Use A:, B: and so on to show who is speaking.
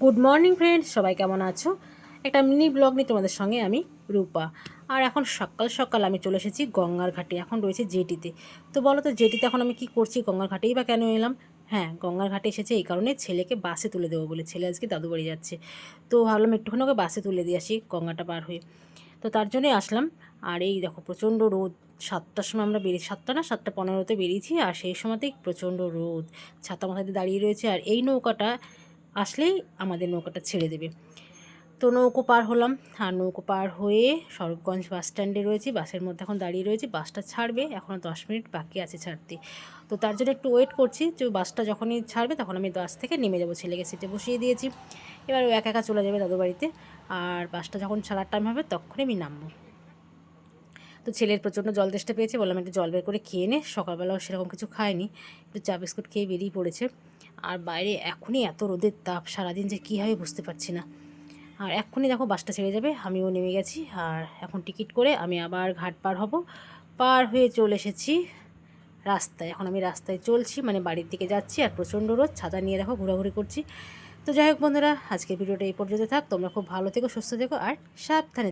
A: Good morning friends সবাই কেমন আছো? একটা মিনি ব্লগ নিয়ে তোমাদের সঙ্গে আমি, রূপা। আর এখন সকাল সকাল আমি চলে এসেছি গঙ্গার ঘাটে, এখন রয়েছে জেটিতে। তো বলো তো, জেটিতে এখন আমি কি করছি? গঙ্গার ঘাটেই বা কেন এলাম? হ্যাঁ গঙ্গার ঘাটে এসেছে এই কারণে ছেলেকে বাসে তুলে দেবো বলে। ছেলে আজকে দাদু বাড়ি যাচ্ছে। তো ভাবলাম একটুখানি ওকে বাসে তুলে দিয়ে আসি গঙ্গাটা পার হয়ে। তো তার জন্যই আসলাম। আর এই দেখো, প্রচণ্ড রোদ। সাতটার সময় আমরা বেরিয়ে, সাতটা না, সাতটা পনেরোতে বেরিয়েছি। আর সেই সময়তেই প্রচণ্ড রোদ। ছাতা দিয়ে দাঁড়িয়ে রয়েছে। আর এই নৌকাটা আসলেই আমাদের নৌকাটা ছেড়ে দেবে। তো নৌকো পার হলাম। আর নৌকো পার হয়ে স্বরূপগঞ্জ বাস স্ট্যান্ডে রয়েছি। বাসের মধ্যে এখন দাঁড়িয়ে রয়েছি। বাসটা ছাড়বে। এখনও দশ মিনিট বাকি আছে ছাড়তে। তো তার জন্য একটু ওয়েট করছি। যে বাসটা যখনই ছাড়বে তখন আমি বাস থেকে নেমে যাব ছেলেকে সিটে বসিয়ে দিয়েছি। এবার ও একা একা চলে যাবে দাদু বাড়িতে। আর বাসটা যখন ছাড়ার টাইম হবে তখনই আমি নামবো। তো ছেলের প্রচণ্ড জল তেষ্টা পেয়েছে, বললাম একটু জল বের করে খেয়ে নে, সকালবেলাও সেরকম কিছু খায়নি, একটু চা বিস্কুট খেয়ে বেরিয়ে পড়েছে। আর বাইরে এখনই এত রোদের তাপ, সারাদিন যে কী হবে বুঝতে পারছি না। আর এক্ষুনি দেখো বাসটা ছেড়ে যাবে, আমিও নেমে গেছি, আর এখন টিকিট করে আমি আবার ঘাট পার হব। পার হয়ে চলে এসেছি রাস্তায়, এখন আমি রাস্তায় চলছি মানে বাড়ির দিকে যাচ্ছি, আর প্রচণ্ড রোদ, ছাতা নিয়ে দেখো ঘোরাঘুরি করছি। তো যাই হোক বন্ধুরা, আজকের ভিডিওটা এই পর্যন্ত থাক, তোমরা খুব ভালো থেকো, সুস্থ থেকো, আর সাবধানে